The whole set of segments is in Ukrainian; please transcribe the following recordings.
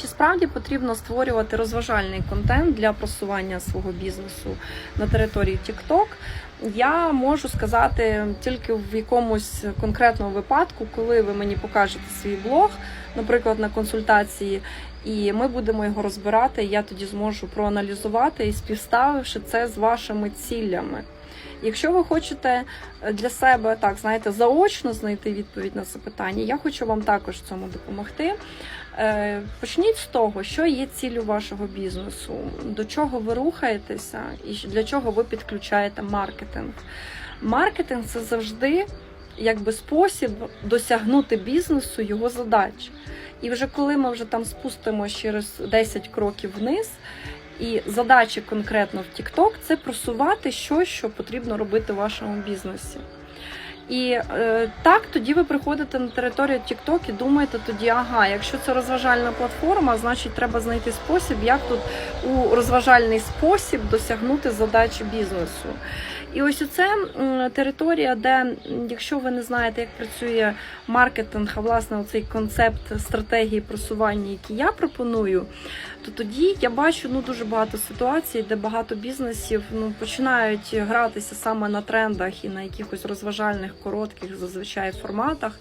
Чи справді потрібно створювати розважальний контент для просування свого бізнесу на території TikTok? Я можу сказати тільки в якомусь конкретному випадку, коли ви мені покажете свій блог, наприклад, на консультації, і ми будемо його розбирати. Я тоді зможу проаналізувати і співставивши це з вашими цілями. Якщо ви хочете для себе так, знаєте, заочно знайти відповідь на це питання, я хочу вам також цьому допомогти. Е, Почніть з того, що є ціллю вашого бізнесу, до чого ви рухаєтеся і для чого ви підключаєте маркетинг. Маркетинг це завжди якби спосіб досягнути бізнесу його задач. І вже коли ми вже там спустимо через 10 кроків вниз, і задачі конкретно в TikTok – це просувати щось, що потрібно робити в вашому бізнесі. І е, так тоді ви приходите на територію TikTok і думаєте тоді, ага, якщо це розважальна платформа, значить треба знайти спосіб, як тут у розважальний спосіб досягнути задачі бізнесу. І ось це територія, де, якщо ви не знаєте, як працює маркетинг, а власне цей концепт стратегії просування, який я пропоную, то тоді я бачу ну дуже багато ситуацій, де багато бізнесів ну починають гратися саме на трендах і на якихось розважальних коротких зазвичай форматах,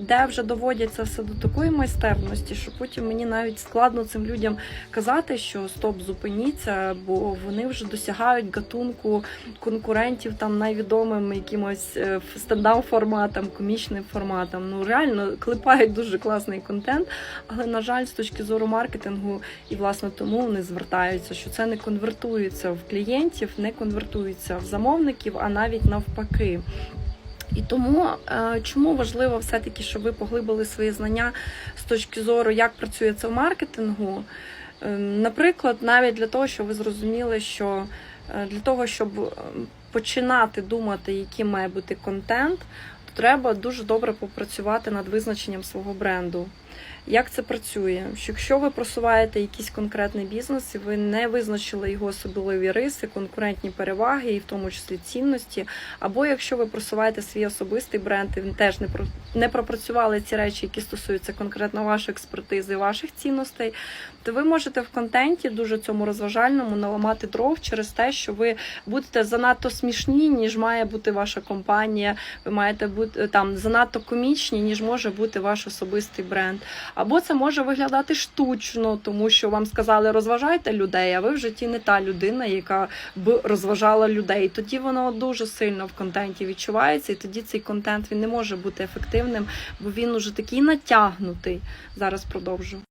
де вже доводяться все до такої майстерності, що потім мені навіть складно цим людям казати, що стоп, зупиніться, бо вони вже досягають гатунку конкурентів там найвідомим якимось стендап форматам, комічним форматам. Ну реально клепають дуже класний контент, але на жаль, з точки зору маркетингу і власне тому вони звертаються, що це не конвертується в клієнтів, не конвертується в замовників, а навіть навпаки. І тому е, чому важливо все-таки, щоб ви поглибили свої знання з точки зору, як працює це в маркетингу. Е, Наприклад, навіть для того, щоб ви зрозуміли, що е, для того, щоб починати думати, який має бути контент, то треба дуже добре попрацювати над визначенням свого бренду. Як це працює? Що якщо ви просуваєте якийсь конкретний бізнес, і ви не визначили його особливі риси, конкурентні переваги, і в тому числі цінності, або якщо ви просуваєте свій особистий бренд, і теж не про не пропрацювали ці речі, які стосуються конкретно вашої експертизи, ваших цінностей, то ви можете в контенті дуже цьому розважальному наламати дров через те, що ви будете занадто смішні, ніж має бути ваша компанія. Ви маєте бути там занадто комічні, ніж може бути ваш особистий бренд. Або це може виглядати штучно, тому що вам сказали розважайте людей, а ви в житті не та людина, яка б розважала людей. Тоді воно дуже сильно в контенті відчувається, і тоді цей контент він не може бути ефективним, бо він уже такий натягнутий. Зараз продовжу.